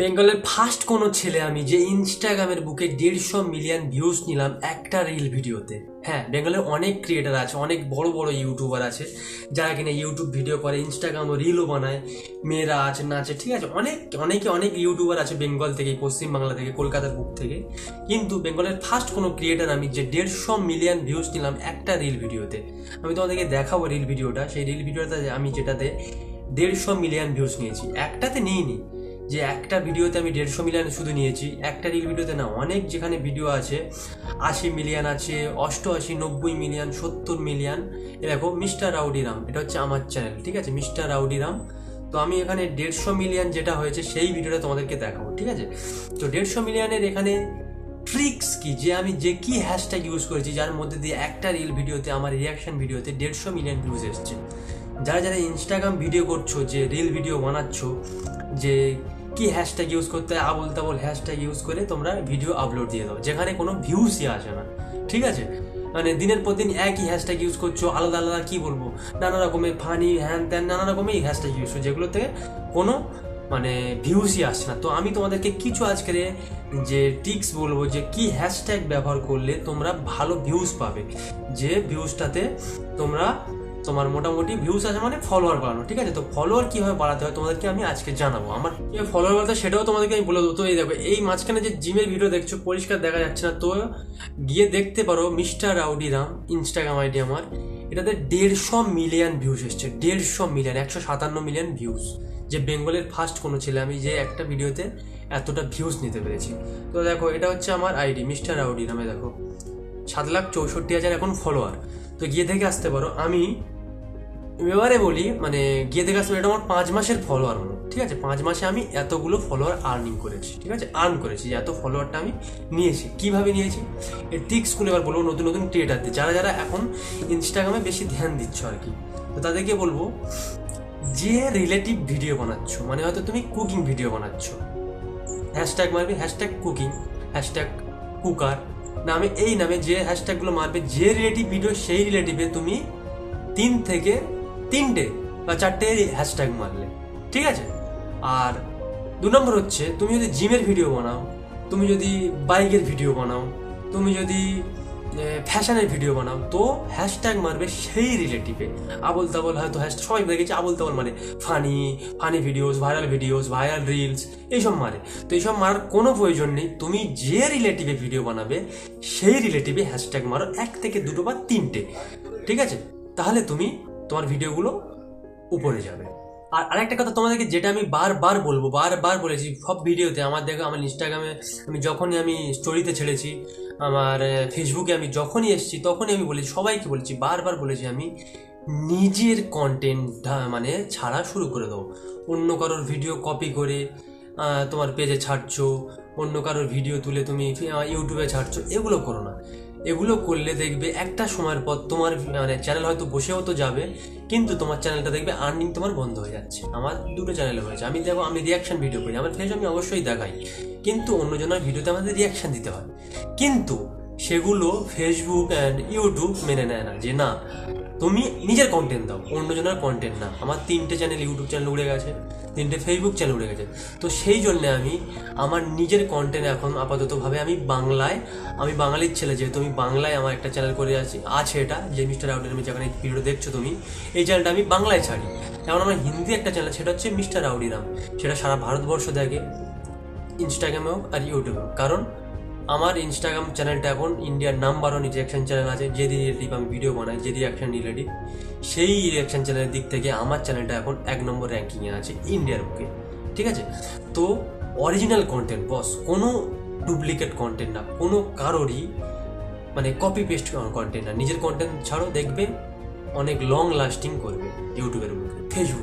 বেঙ্গলের ফার্স্ট কোনো ছেলে আমি যে ইনস্টাগ্রামের বুকে দেড়শো মিলিয়ন ভিউজ নিলাম একটা রিল ভিডিওতে। হ্যাঁ বেঙ্গলের অনেক ক্রিয়েটার আছে, অনেক বড় বড় ইউটিউবার আছে, যারা কিনা ইউটিউব ভিডিও করে ইনস্টাগ্রাম রিলও বানায়। মেয়েরা আছে, নাচে, ঠিক আছে, অনেক, অনেকে অনেক ইউটিউবার আছে বেঙ্গল থেকে, পশ্চিমবাংলা থেকে, কলকাতার বুক থেকে। কিন্তু বেঙ্গলের ফার্স্ট কোনো ক্রিয়েটার আমি যে দেড়শো মিলিয়ন ভিউজ নিলাম একটা রিল ভিডিওতে। আমি তোমাদেরকে দেখাবো রিল ভিডিওটা। সেই রিল ভিডিওটা আমি যেটাতে দেড়শো মিলিয়ন ভিউজ নিয়েছি। একটাতে নিইনি। যে একটা ভিডিওতে আমি দেড়শো মিলিয়ন শুধু নিয়েছি, একটা রিল ভিডিওতে না, অনেক যেখানে ভিডিও আছে, আশি মিলিয়ন আছে, অষ্টআশি, নব্বই মিলিয়ন, সত্তর মিলিয়ন। এ দেখো, মিস্টার রাউডিরাম, এটা হচ্ছে আমার চ্যানেল ঠিক আছে? মিস্টার রাউডিরাম। তো আমি এখানে দেড়শো মিলিয়ন যেটা হয়েছে, সেই ভিডিওটা তোমাদেরকে দেখাবো, ঠিক আছে? তো দেড়শো মিলিয়নের এখানে ট্রিক্স কি? যে আমি যে কি হ্যাশট্যাগ ইউজ করেছি, যার মধ্যে দিয়ে একটা রিল ভিডিওতে আমার রিয়াকশন ভিডিওতে দেড়শো মিলিয়ন ভিউজ এসছে। যারা যারা ইনস্টাগ্রাম ভিডিও করছ, যে রিল ভিডিও বানাচ্ছ, যে কি হ্যাশট্যাগ ইউজ করতে হয়, আবল তাবল হ্যাশট্যাগ ইউজ করে তোমরা ভিডিও আপলোড দিয়ে দাও। যেখানে কোনো ভিউসই আসে না। ঠিক আছে? মানে দিনের পর দিন একই হ্যাশট্যাগ ইউজ করছ, আলাদা আলাদা কী বলব? নানা রকমের ফানি হ্যান ত্যান, নানা রকমের হ্যাশট্যাগ ইউজ করছ যেগুলো থেকে কোনো মানে ভিউসই আসছে না। তো আমি তোমাদেরকে কিছু আজকের যে টিক্স বলব, যে কি হ্যাশট্যাগ ব্যবহার করলে তোমরা ভালো ভিউজ পাবে। যে ভিউজটাতে তোমরা তোমার মোটামুটি ভিউজ আছে মানে ফলোয়ার বাড়ানো, ঠিক আছে? তো ফলোয়ার কীভাবে বাড়াতে হয় তোমাদেরকে আমি আজকে জানাব। আমার ফলোয়ার বাড়াতে সেটাও তোমাদেরকে আমি বলে দেবো। তো এই দেখো, এই মাঝখানে যে জিমের ভিডিও দেখছ, পরিষ্কার দেখা যাচ্ছে না। তো গিয়ে দেখতে পারো মিস্টার রাউডিরাম ইনস্টাগ্রাম আইডি আমার। এটাতে দেড়শো মিলিয়ন ভিউজ এসছে, দেড়শো মিলিয়ন একশো সাতান্ন মিলিয়ন ভিউজ যে বেঙ্গলের ফার্স্ট কোনো ছেলে, আমি যে একটা ভিডিওতে এতটা ভিউজ নিতে পেরেছি। তো দেখো, এটা হচ্ছে আমার আইডি মিস্টার রাউডি নামে দেখো। সাত লাখ চৌষট্টি হাজার এখন ফলোয়ার তো গিয়ে দেখে আসতে পারো, আমি এবারে বলি মানে গিয়ে দেখে আসতে এটা আমার পাঁচ মাসের ফলোয়ার হলো, ঠিক আছে? পাঁচ মাসে আমি এতগুলো ফলোয়ার আর্নিং করেছি, ঠিক আছে? আর্ন করেছি যে এত ফলোয়ারটা আমি নিয়েছি। কীভাবে নিয়েছি? এর টিক্সগুলো এবার বলব নতুন নতুন ক্রিয়েটারদের যারা যারা এখন ইনস্টাগ্রামে বেশি ধ্যান দিচ্ছ আর কি, তো তাদেরকে বলব, যে রিলেটিভ ভিডিও বানাচ্ছ মানে হয়তো তুমি কুকিং ভিডিও বানাচ্ছ হ্যাশট্যাগ মারবে হ্যাশট্যাগ কুকিং হ্যাশট্যাগ কুকার নামে এই নামে যে হ্যাশট্যাগুলো মারবে, যে রিলেটিভ ভিডিও সেই রিলেটিভে তুমি তিন থেকে তিনটে বা চারটে হ্যাশট্যাগ মারলে। ঠিক আছে? আর দু নম্বর হচ্ছে, তুমি যদি জিমের ভিডিও বানাও, তুমি যদি বাইকের ভিডিও বানাও, তুমি যদি ফ্যাশনের ভিডিও বানাও, তো হ্যাশট্যাগ মারবে সেই রিলেটিভে আবল তাবল হয়তো হ্যাশট্যাগ সবাই দেখেছি আবল তাবল মানে funny funny videos viral videos viral reels এইসব মারে। তো এইসব মারার কোনো প্রয়োজন নেই, তুমি যে রিলেটিভে ভিডিও বানাবে, সেই রিলেটিভে হ্যাশট্যাগ মারো এক থেকে দুটো বা তিনটে। ঠিক আছে? তাহলে তুমি তোমার ভিডিওগুলো উপরে যাবে। আর আরেকটা কথা তোমাদেরকে যেটা আমি বারবার বলব, বারবার বলেছি, সব ভিডিওতে, আমার দেখো, আমার ইনস্টাগ্রামে আমি যখনই আমি স্টোরিতে ছেড়েছি, আমার ফেসবুকে আমি যখনই এসেছি, তখনই আমি বলেছি, সবাইকে বলেছি, বারবার বলেছি আমি, নিজের কন্টেন্ট মানে ছাড়া শুরু করে দাও। অন্য কারোর ভিডিও কপি করে তোমার পেজে ছাড়ছো, অন্য কারোর ভিডিও তুলে তুমি ইউটিউবে ছাড়ছো, এগুলো করো না। এগুলো করলে দেখবে একটা সময়ের পর তোমার মানে চ্যানেল হয়তো বসেও তো যাবে, কিন্তু তোমার চ্যানেলটা দেখবে আর্নিং তোমার বন্ধ হয়ে যাচ্ছে। আমার দুটো চ্যানেল হয়েছে। আমি দেখো, আমি রিয়াকশন ভিডিও করি। আমার ফেস আমি অবশ্যই দেখাই। কিন্তু অন্যজনের ভিডিওতে আমাদের রিয়াকশান দিতে হয়। কিন্তু সেগুলো ফেসবুক অ্যান্ড ইউটিউব মেনে নেয় না যে না তুমি নিজের কন্টেন্ট দাও, অন্যজনের কন্টেন্ট না। আমার তিনটে চ্যানেল ইউটিউব চ্যানেল উড়ে গেছে, তিনটে ফেসবুক চ্যানেল উড়ে গেছে। তো সেই জন্যে আমি আমার নিজের কন্টেন্ট এখন আপাততভাবে আমি বাংলায়, আমি বাঙালির ছেলে, যেহেতু আমি বাংলায় আমার একটা চ্যানেল করে আছি, আছে এটা, যে মিস্টার আউটের আমি যেখানে ভিডিও দেখছ তুমি, এই চ্যানেলটা আমি বাংলায় ছাড়ি। যেমন আমার হিন্দি একটা চ্যানেল সেটা হচ্ছে মিস্টার আউডিরাম সেটা সারা ভারতবর্ষ দেখে ইনস্টাগ্রামে হোক আর ইউটিউবে কারণ আমার ইনস্টাগ্রাম চ্যানেলটা এখন ইন্ডিয়ার নাম্বার ওয়ান রিয়াকশন চ্যানেল আছে যে রিলেটিভ আমি ভিডিও বানাই যে রিয়াকশন রিলেটিভ সেই রিয়াকশন চ্যানেলের দিক থেকে আমার চ্যানেলটা এখন এক নম্বর র্যাঙ্কিংয়ে আছে ইন্ডিয়ার বুকে ঠিক আছে? তো অরিজিনাল কন্টেন্ট বস কোনো ডুপ্লিকেট কন্টেন্ট না, কোনো কারোরই মানে কপি পেস্ট কন্টেন্ট না। নিজের কন্টেন্ট ছাড়ো, দেখবে অনেক লং লাস্টিং করবে ইউটিউবের বুকে ফেসবুক